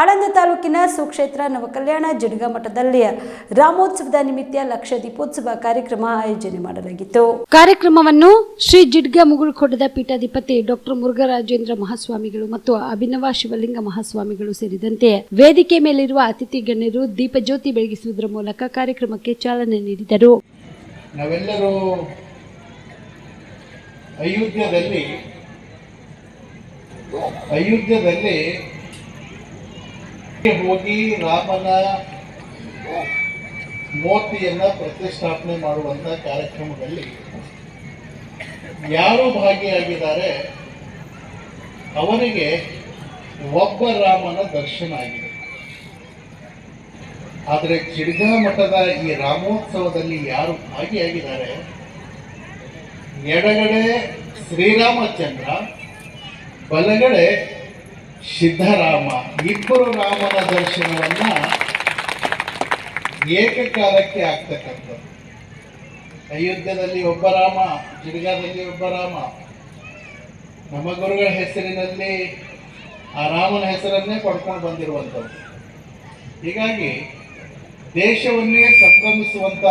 ಆಳಂದ ತಾಲೂಕಿನ ಸುಕ್ಷೇತ್ರ ನವಕಲ್ಯಾಣ ಜಿಡ್ಗ ಮಠದಲ್ಲಿ ರಾಮೋತ್ಸವದ ನಿಮಿತ್ತ ಲಕ್ಷ ದೀಪೋತ್ಸವ ಕಾರ್ಯಕ್ರಮ ಆಯೋಜನೆ ಮಾಡಲಾಗಿತ್ತು. ಕಾರ್ಯಕ್ರಮವನ್ನು ಶ್ರೀ ಜಿಡ್ಗ ಮುಗುಳ್ಕೊಡದ ಪೀಠಾಧಿಪತಿ ಡಾಕ್ಟರ್ ಮುರುಘರಾಜೇಂದ್ರ ಮಹಾಸ್ವಾಮಿಗಳು ಮತ್ತು ಅಭಿನವ ಶಿವಲಿಂಗ ಮಹಾಸ್ವಾಮಿಗಳು ಸೇರಿದಂತೆ ವೇದಿಕೆ ಮೇಲಿರುವ ಅತಿಥಿ ಗಣ್ಯರು ದೀಪಜ್ಯೋತಿ ಬೆಳಗಿಸುವುದರ ಮೂಲಕ ಕಾರ್ಯಕ್ರಮಕ್ಕೆ ಚಾಲನೆ ನೀಡಿದರು. ನಾವೆಲ್ಲರೂ ಅಯೋಧ್ಯದಲ್ಲಿ ಅಯೋಧ್ಯದಲ್ಲಿ ಹೋಗಿ ರಾಮನ ಮೂರ್ತಿಯನ್ನ ಪ್ರತಿಷ್ಠಾಪನೆ ಮಾಡುವಂತ ಕಾರ್ಯಕ್ರಮದಲ್ಲಿ ಯಾರು ಭಾಗಿಯಾಗಿದ್ದಾರೆ ಅವರಿಗೆ ಒಬ್ಬ ರಾಮನ ದರ್ಶನ ಆಗಿದೆ. ಆದರೆ ಚಿಡ್ಗಾ ಮಠದ ಈ ರಾಮೋತ್ಸವದಲ್ಲಿ ಯಾರು ಭಾಗಿಯಾಗಿದ್ದಾರೆ, ಎಡಗಡೆ ಶ್ರೀರಾಮಚಂದ್ರ, ಬಲಗಡೆ ಸಿದ್ಧರಾಮ. ಇಬ್ಬರು ರಾಮನ ದರ್ಶನವನ್ನ ಏಕಕಾಲಕ್ಕೆ ಆಗ್ತಕ್ಕಂಥದ್ದು. ಅಯೋಧ್ಯದಲ್ಲಿ ಒಬ್ಬ ರಾಮ ಜಿರ್ಗಾದಲ್ಲಿ ಒಬ್ಬ ರಾಮ. ನಮ್ಮ ಗುರುಗಳ ಹೆಸರಿನಲ್ಲಿ ಆ ರಾಮನ ಹೆಸರನ್ನೇ ಪಡ್ಕೊಂಡು ಬಂದಿರುವಂಥದ್ದು. ಹೀಗಾಗಿ ದೇಶವನ್ನೇ ಸಂಭ್ರಮಿಸುವಂತ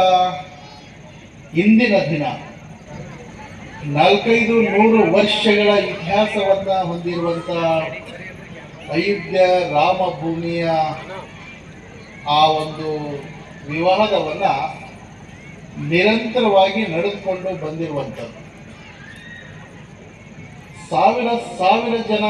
ಇಂದಿನ ದಿನ, ನಾಲ್ಕೈದು ನೂರು ವರ್ಷಗಳ ಇತಿಹಾಸವನ್ನು ಹೊಂದಿರುವಂತ ಅಯೋಧ್ಯ ರಾಮಭೂಮಿಯ ಆ ಒಂದು ವಿವಾದವನ್ನ ನಿರಂತರವಾಗಿ ನಡೆದುಕೊಂಡು ಬಂದಿರುವಂಥದ್ದು. ಸಾವಿರ ಸಾವಿರ ಜನ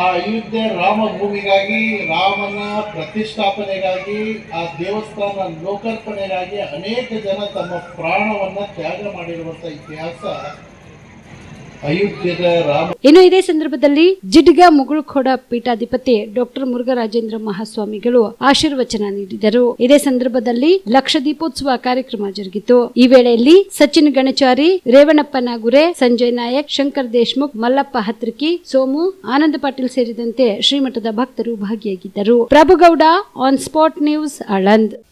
ಆ ಅಯೋಧ್ಯೆ ರಾಮಭೂಮಿಗಾಗಿ, ರಾಮನ ಪ್ರತಿಷ್ಠಾಪನೆಗಾಗಿ, ಆ ದೇವಸ್ಥಾನ ಲೋಕಾರ್ಪಣೆಗಾಗಿ ಅನೇಕ ಜನ ತಮ್ಮ ಪ್ರಾಣವನ್ನು ತ್ಯಾಗ ಮಾಡಿರುವಂಥ ಇತಿಹಾಸ ಇನ್ನು ಇದೇ ಸಂದರ್ಭದಲ್ಲಿ ಜಿಡ್ಗ ಮುಗುಳುಖೋಡ ಪೀಠಾಧಿಪತಿ ಡಾಕ್ಟರ್ ಮುರುಘರಾಜೇಂದ್ರ ಮಹಾಸ್ವಾಮಿಗಳು ಆಶೀರ್ವಚನ ನೀಡಿದರು. ಇದೇ ಸಂದರ್ಭದಲ್ಲಿ ಲಕ್ಷ ದೀಪೋತ್ಸವ ಕಾರ್ಯಕ್ರಮ ಜರುಗಿತು. ಈ ವೇಳೆಯಲ್ಲಿ ಸಚಿನ್ ಗಣಚಾರಿ ರೇವಣಪ್ಪ ನಾಗುರೆ, ಸಂಜಯ್ ನಾಯಕ್, ಶಂಕರ್ ದೇಶ್ಮುಖ್, ಮಲ್ಲಪ್ಪ ಹತ್ರಿಕಿ, ಸೋಮು, ಆನಂದ ಪಾಟೀಲ್ ಸೇರಿದಂತೆ ಶ್ರೀಮಠದ ಭಕ್ತರು ಭಾಗಿಯಾಗಿದ್ದರು. Prabhugouda on spot news Aland